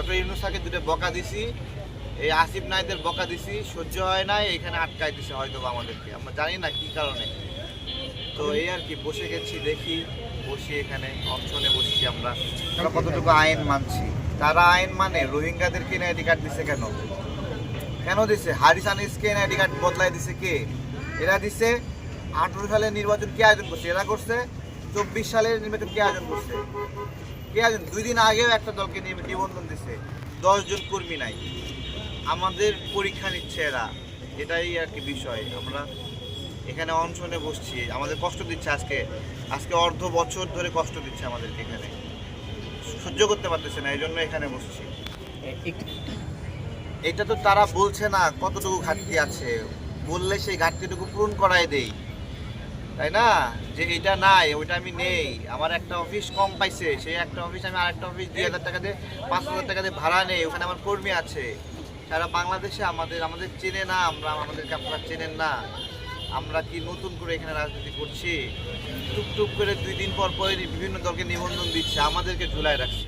Doctor ইউনুসাকে দুটো বকা দিছি। এই আসিফ নাইদের বকা দিছি, সহ্য হয় নাই, এখানে আটকাই দিছে হয়তো আমাদেরকে। আমরা জানি না কি কারণে। তো এই আর কি, বসে গেছি, দেখি, বসি এখানে অনশনে বসছি আমরা। আমরা কতটুকু আইন মানছি? তারা আইন মানে রোহিঙ্গাদেরকে আইডি কার্ড দিছে কেন? কেন দিছে? হারিস আনিসকে আইডি কার্ড বদলাই দিছে কে? এরা দিছে, আঠারো সালের নির্বাচন কে আয়োজন করছে? এরা করছে, চব্বিশ সালের নির্বাচন কে আয়োজন করছে? কে আয়োজন দুই দিন আগেও একটা দলকে নিয়ে নিবন্ধন দিছে। জন কর্মী নাই। আমাদের পরীক্ষা নিচ্ছে এরা। এটাই আর কি বিষয়। আমরা এখানে অনশনে বসছি। আমাদের কষ্ট দিচ্ছে আজকে। আজকে অর্ধ বছর ধরে কষ্ট দিচ্ছে আমাদেরকে এখানে। সহ্য করতে পারতেছে না এই জন্য এখানে বসছি। এটা তো তারা বলছে না কতটুকু ঘাটতি আছে। বললে সেই ঘাটতিটুকু পূরণ করাই দেই। তাই না? যে এটা নাই, ওইটা আমি নেই। আমার একটা অফিস কম পাইছে, সেই একটা অফিস আমি আরেকটা অফিস দুই হাজার টাকা দিয়ে পাঁচ হাজার টাকা দিয়ে ভাড়া নেই, ওখানে আমার কর্মী আছে। সারা বাংলাদেশে আমাদের আমাদের চেনে না, আমরা, আমাদেরকে আপনারা চেনেন না। আমরা কি নতুন করে এখানে রাজনীতি করছি? টুকটুক করে দুই দিন পর পরে বিভিন্ন দলকে নিবন্ধন দিচ্ছে, আমাদেরকে ঝুলায় রাখছে।